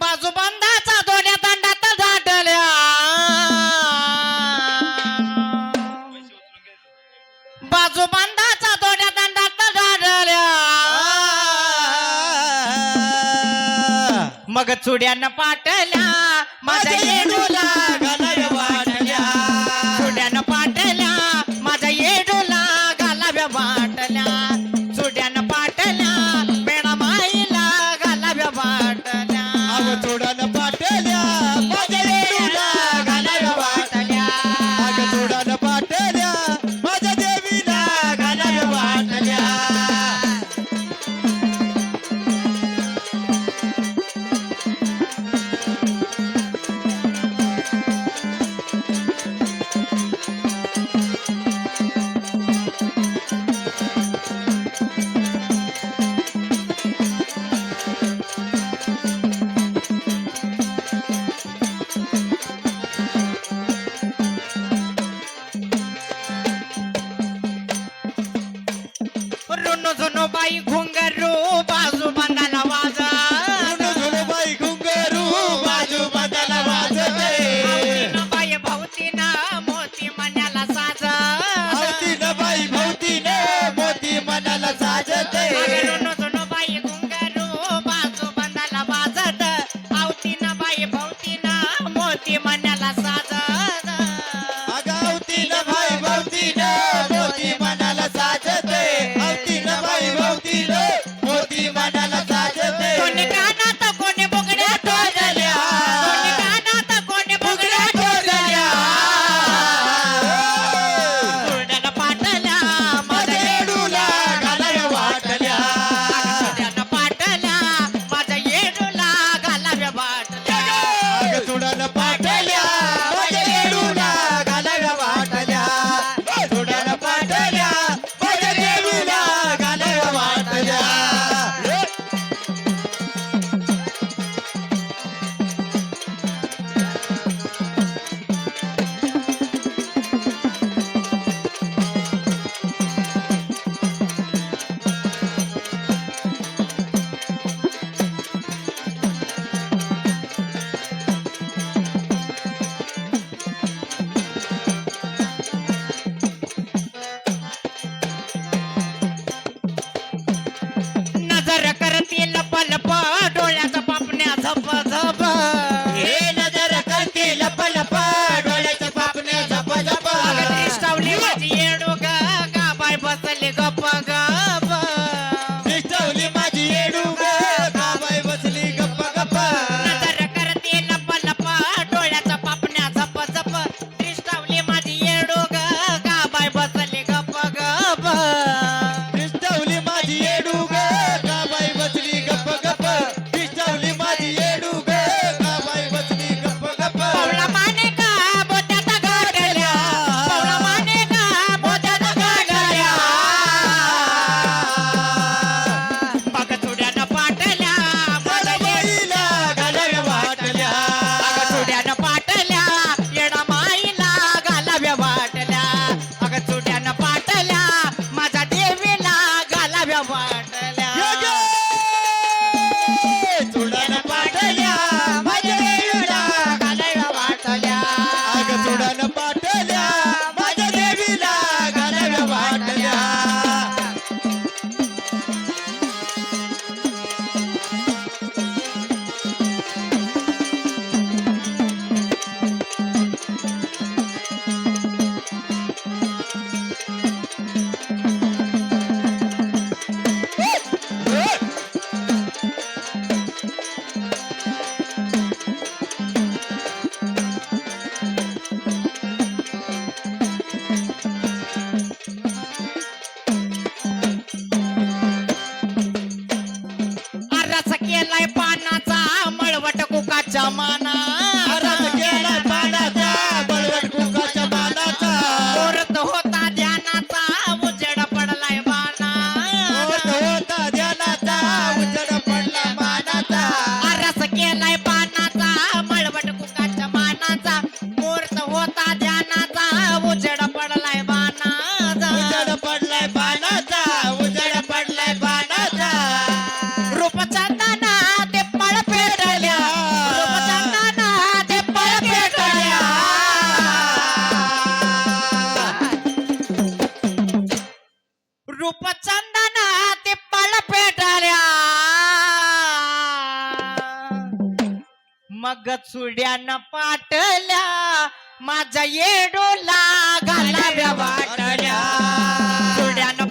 बाजूबंदाचा दोन्या दंडात झाडल्या बाजूबंदाचा दोन्या दंडात झाडल्या मग चुड्यानं पाटल्या माझ्या येडूला घालाव्या वाटल्या. चुड्यानं पाटल्या माझ्या येडूला घालाव्या वाटल्या. জামান मग चुड्यानं पाटल्या माझा येडोला घालाव्या वाटल्या. चुड्यानं